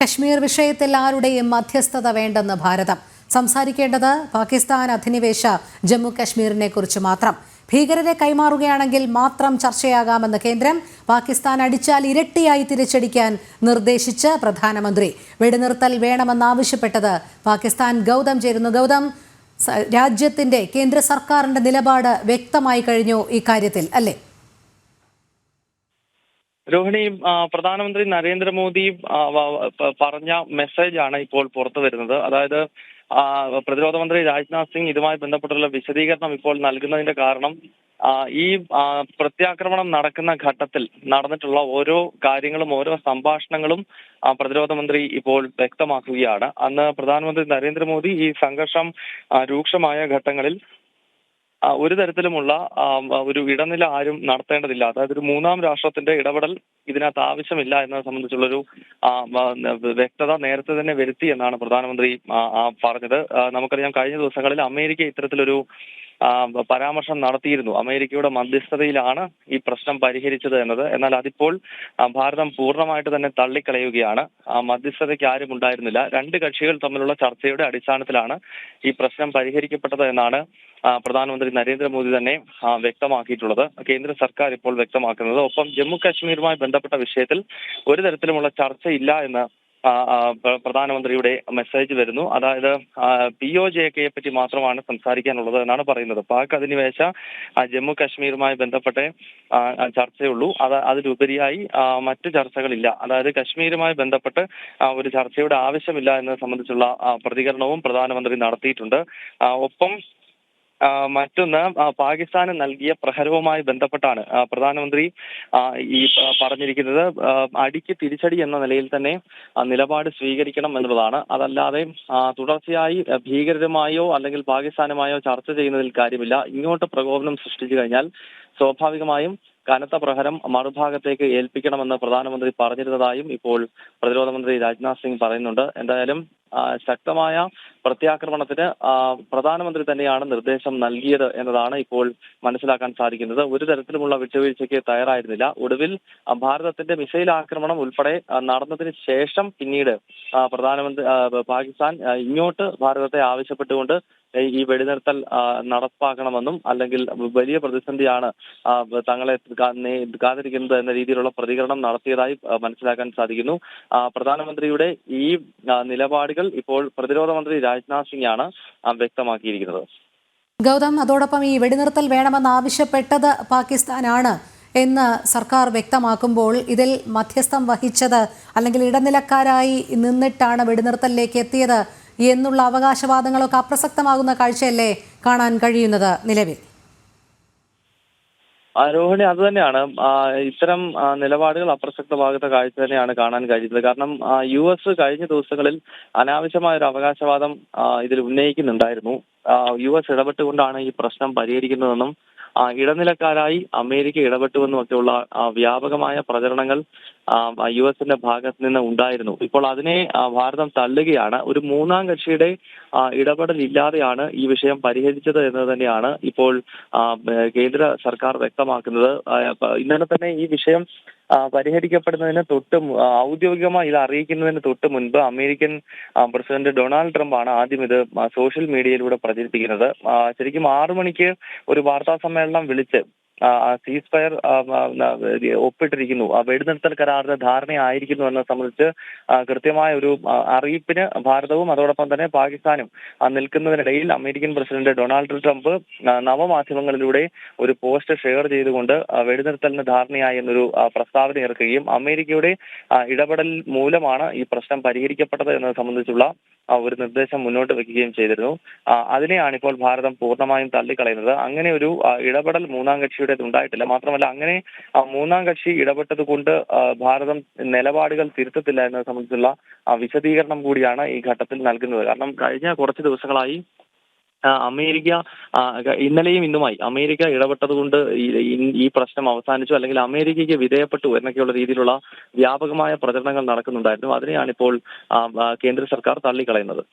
കശ്മീർ വിഷയത്തിൽ ആരുടെയും മധ്യസ്ഥത വേണ്ടെന്ന് ഭാരതം. സംസാരിക്കേണ്ടത് പാകിസ്ഥാൻ അധിനിവേശ ജമ്മു കശ്മീരിനെ കുറിച്ച് മാത്രം. ഭീകരരെ കൈമാറുകയാണെങ്കിൽ മാത്രം ചർച്ചയാകാമെന്ന് കേന്ദ്രം പാകിസ്ഥാൻ അടിച്ചാൽ ഇരട്ടിയായി തിരിച്ചടിക്കാൻ നിർദ്ദേശിച്ച് പ്രധാനമന്ത്രി. വെടിനിർത്തൽ വേണമെന്നാവശ്യപ്പെട്ടത് പാകിസ്ഥാൻ ഗൗതം ചേരുന്നു. ഗൗതം രാജ്യത്തിന്റെ കേന്ദ്ര സർക്കാരിന്റെ നിലപാട് വ്യക്തമായി കഴിഞ്ഞു ഇക്കാര്യത്തിൽ അല്ലേ? രോഹിണി പ്രധാനമന്ത്രി നരേന്ദ്രമോദി പറഞ്ഞ മെസ്സേജ് ആണ് ഇപ്പോൾ പുറത്തു വരുന്നത്. അതായത് പ്രതിരോധ മന്ത്രി രാജ്നാഥ് സിംഗ് ഇതുമായി ബന്ധപ്പെട്ടുള്ള വിശദീകരണം ഇപ്പോൾ നൽകുന്നതിന്റെ കാരണം ഈ പ്രത്യാക്രമണം നടക്കുന്ന ഘട്ടത്തിൽ നടന്നിട്ടുള്ള ഓരോ കാര്യങ്ങളും ഓരോ സംഭാഷണങ്ങളും പ്രതിരോധ മന്ത്രി ഇപ്പോൾ വ്യക്തമാക്കുകയാണ്. അന്ന് പ്രധാനമന്ത്രി നരേന്ദ്രമോദി ഈ സംഘർഷം രൂക്ഷമായ ഘട്ടങ്ങളിൽ ഒരു തരത്തിലുമുള്ള ഒരു ഇടനില ആരും നടത്തേണ്ടതില്ല. അതായത് ഒരു മൂന്നാം രാഷ്ട്രത്തിന്റെ ഇടപെടൽ ഇതിനകത്ത് ആവശ്യമില്ല എന്നത് സംബന്ധിച്ചുള്ളൊരു വ്യക്തത നേരത്തെ തന്നെ വരുത്തി എന്നാണ് പ്രധാനമന്ത്രി പറഞ്ഞത്. നമുക്കറിയാം കഴിഞ്ഞ ദിവസങ്ങളിൽ അമേരിക്ക ഇത്തരത്തിലൊരു പരാമർശം നടത്തിയിരുന്നു. അമേരിക്കയുടെ മധ്യസ്ഥതയിലാണ് ഈ പ്രശ്നം പരിഹരിച്ചത് എന്നത്. എന്നാൽ അതിപ്പോൾ ഭാരതം പൂർണമായിട്ട് തന്നെ തള്ളിക്കളയുകയാണ്. ആ, മധ്യസ്ഥതയ്ക്ക് ആരും ഉണ്ടായിരുന്നില്ല. രണ്ട് കക്ഷികൾ തമ്മിലുള്ള ചർച്ചയുടെ അടിസ്ഥാനത്തിലാണ് ഈ പ്രശ്നം പരിഹരിക്കപ്പെട്ടത് എന്നാണ് പ്രധാനമന്ത്രി നരേന്ദ്രമോദി തന്നെ വ്യക്തമാക്കിയിട്ടുള്ളത്. കേന്ദ്ര സർക്കാർ ഇപ്പോൾ വ്യക്തമാക്കുന്നത്. ഒപ്പം ജമ്മു കാശ്മീരുമായി ബന്ധപ്പെട്ട വിഷയത്തിൽ ഒരു തരത്തിലുമുള്ള ചർച്ചയില്ല എന്ന് പ്രധാനമന്ത്രിയുടെ മെസ്സേജ് വരുന്നു. അതായത് പി ഒ ജെ കെയെ പറ്റി മാത്രമാണ് സംസാരിക്കാനുള്ളത് എന്നാണ് പറയുന്നത്. പാക് അധിനിവേശ ജമ്മു കാശ്മീരുമായി ബന്ധപ്പെട്ട ചർച്ചയുള്ളൂ. അത് അതിലുപരിയായി മറ്റു ചർച്ചകളില്ല. അതായത് കശ്മീരുമായി ബന്ധപ്പെട്ട് ഒരു ചർച്ചയുടെ ആവശ്യമില്ല എന്നത് സംബന്ധിച്ചുള്ള പ്രതികരണവും പ്രധാനമന്ത്രി നടത്തിയിട്ടുണ്ട്. ഒപ്പം മറ്റൊന്ന് പാകിസ്ഥാന് നൽകിയ പ്രഹരവുമായി ബന്ധപ്പെട്ടാണ്. പ്രധാനമന്ത്രി ഈ പറഞ്ഞിരിക്കുന്നത് അടിക്ക് തിരിച്ചടി എന്ന നിലയിൽ തന്നെ നിലപാട് സ്വീകരിക്കണം എന്നുള്ളതാണ്. അതല്ലാതെ തുടർച്ചയായി ഭീകരരുമായോ അല്ലെങ്കിൽ പാകിസ്ഥാനുമായോ ചർച്ച ചെയ്യുന്നതിൽ കാര്യമില്ല. ഇങ്ങോട്ട് പ്രകോപനം സൃഷ്ടിച്ചു കഴിഞ്ഞാൽ സ്വാഭാവികമായും കനത്ത പ്രഹരം മറുഭാഗത്തേക്ക് ഏൽപ്പിക്കണമെന്ന് പ്രധാനമന്ത്രി പറഞ്ഞിരുന്നതായും ഇപ്പോൾ പ്രതിരോധ മന്ത്രി രാജ്നാഥ് സിംഗ് പറയുന്നുണ്ട്. എന്തായാലും ശക്തമായ പ്രത്യാക്രമണത്തിന് പ്രധാനമന്ത്രി തന്നെയാണ് നിർദ്ദേശം നൽകിയത് എന്നതാണ് ഇപ്പോൾ മനസ്സിലാക്കാൻ സാധിക്കുന്നത്. ഒരു തരത്തിലുമുള്ള വിട്ടുവീഴ്ചയ്ക്ക് തയ്യാറായിരുന്നില്ല. ഒടുവിൽ ഭാരതത്തിന്റെ മിസൈൽ ആക്രമണം ഉൾപ്പെടെ നടന്നതിന് ശേഷം പിന്നീട് പ്രധാനമന്ത്രി പാകിസ്ഥാൻ ഇങ്ങോട്ട് ഭാരതത്തെ ആവശ്യപ്പെട്ടുകൊണ്ട് ഈ- വെടിനിർത്തൽ നടപ്പാക്കണമെന്നും അല്ലെങ്കിൽ വലിയ പ്രതിസന്ധിയാണ് തങ്ങളെ കാത്തിരിക്കുന്നത് എന്ന രീതിയിലുള്ള പ്രതികരണം നടത്തിയതായി മനസ്സിലാക്കാൻ സാധിക്കുന്നു. പ്രധാനമന്ത്രിയുടെ ഈ ആ, ഇപ്പോൾ പ്രതിരോധ മന്ത്രി രാജ്നാഥ് സിംഗാണ് വ്യക്തമാക്കിയിരിക്കുന്നത്. ഗൗതം അതോടൊപ്പം ഈ വെടിനിർത്തൽ വേണമെന്ന് ആവശ്യപ്പെട്ടത് പാകിസ്ഥാനാണ് എന്ന് സർക്കാർ വ്യക്തമാക്കുമ്പോൾ ഇതിൽ മധ്യസ്ഥം വഹിച്ചത് അല്ലെങ്കിൽ ഇടനിലക്കാരായി നിന്നിട്ടാണ് വെടിനിർത്തലിലേക്ക് എത്തിയത് എന്നുള്ള അവകാശവാദങ്ങളൊക്കെ അപ്രസക്തമാകുന്ന കാഴ്ചയല്ലേ കാണാൻ കഴിയുന്നത് നിലവിൽ? രോഹിണി അത് തന്നെയാണ്. ഇത്തരം നിലപാടുകൾ അപ്രസക്തമാകുന്ന കാഴ്ച തന്നെയാണ് കാണാൻ കഴിയുന്നത് കാരണം യു എസ് കഴിഞ്ഞ ദിവസങ്ങളിൽ അനാവശ്യമായ ഒരു അവകാശവാദം ഇതിൽ ഉന്നയിക്കുന്നുണ്ടായിരുന്നു. യു എസ് ഇടപെട്ടുകൊണ്ടാണ് ഈ പ്രശ്നം പരിഹരിക്കുന്നതെന്നും ഇടനിലക്കാരായി അമേരിക്ക ഇടപെട്ടുവെന്നും ഒക്കെയുള്ള ആ, വ്യാപകമായ പ്രചരണങ്ങൾ യു എസിന്റെ ഭാഗത്ത് നിന്ന് ഉണ്ടായിരുന്നു. ഇപ്പോൾ അതിനെ ഭാരതം തള്ളുകയാണ്. ഒരു മൂന്നാം കക്ഷിയുടെ ഇടപെടൽ ഇല്ലാതെയാണ് ഈ വിഷയം പരിഹരിച്ചത് എന്ന് തന്നെയാണ് ഇപ്പോൾ കേന്ദ്ര സർക്കാർ വ്യക്തമാക്കുന്നത്. ഇന്നലെ തന്നെ ഈ വിഷയം പരിഹരിക്കപ്പെടുന്നതിന് തൊട്ട് ഔദ്യോഗികമായി ഇത് അറിയിക്കുന്നതിന് തൊട്ട് മുൻപ് അമേരിക്കൻ പ്രസിഡന്റ് ഡൊണാൾഡ് ട്രംപ് ആണ് ആദ്യം ഇത് സോഷ്യൽ മീഡിയയിലൂടെ പ്രചരിപ്പിക്കുന്നത്. ശരിക്കും ആറു മണിക്ക് ഒരു വാർത്താ സമ്മേളനം വിളിച്ച് സീസ് ഫയർ ഒപ്പിട്ടിരിക്കുന്നു. വെടിനിർത്തൽ കരാറിന് ധാരണയായിരിക്കുന്നു എന്നത് സംബന്ധിച്ച് കൃത്യമായ ഒരു അറിയിപ്പിന് ഭാരതവും അതോടൊപ്പം തന്നെ പാകിസ്ഥാനും നിൽക്കുന്നതിനിടയിൽ അമേരിക്കൻ പ്രസിഡന്റ് ഡൊണാൾഡ് ട്രംപ് നവമാധ്യമങ്ങളിലൂടെ ഒരു പോസ്റ്റ് ഷെയർ ചെയ്തുകൊണ്ട് വെടിനിർത്തലിന് ധാരണയായി എന്നൊരു പ്രസ്താവന ഇറക്കുകയും അമേരിക്കയുടെ ഇടപെടൽ മൂലമാണ് ഈ പ്രശ്നം പരിഹരിക്കപ്പെട്ടത് എന്നത് സംബന്ധിച്ചുള്ള ഒരു നിർദ്ദേശം മുന്നോട്ട് വെക്കുകയും ചെയ്തിരുന്നു. അതിനെയാണ് ഇപ്പോൾ ഭാരതം പൂർണമായും തള്ളിക്കളയുന്നത്. അങ്ങനെ ഒരു ഇടപെടൽ മൂന്നാം കക്ഷിയുടെ ഉണ്ടായിട്ടില്ല. മാത്രമല്ല അങ്ങനെ മൂന്നാം കക്ഷി ഇടപെട്ടത് കൊണ്ട് ഭാരതം നിലപാടുകൾ തിരുത്തത്തില്ല എന്നത് സംബന്ധിച്ചുള്ള വിശദീകരണം കൂടിയാണ് ഈ ഘട്ടത്തിൽ നൽകുന്നത്. കാരണം കഴിഞ്ഞ കുറച്ച് ദിവസങ്ങളായി അമേരിക്ക ഇന്നലെയും ഇന്നുമായി അമേരിക്ക ഇടപെട്ടത് കൊണ്ട് ഈ- പ്രശ്നം അവസാനിച്ചു. അല്ലെങ്കിൽ അമേരിക്കയ്ക്ക് വിധേയപ്പെട്ടു എന്നൊക്കെയുള്ള രീതിയിലുള്ള വ്യാപകമായ പ്രചരണങ്ങൾ നടക്കുന്നുണ്ടായിരുന്നു. അതിനെയാണ് ഇപ്പോൾ കേന്ദ്ര സർക്കാർ തള്ളിക്കളയുന്നത്.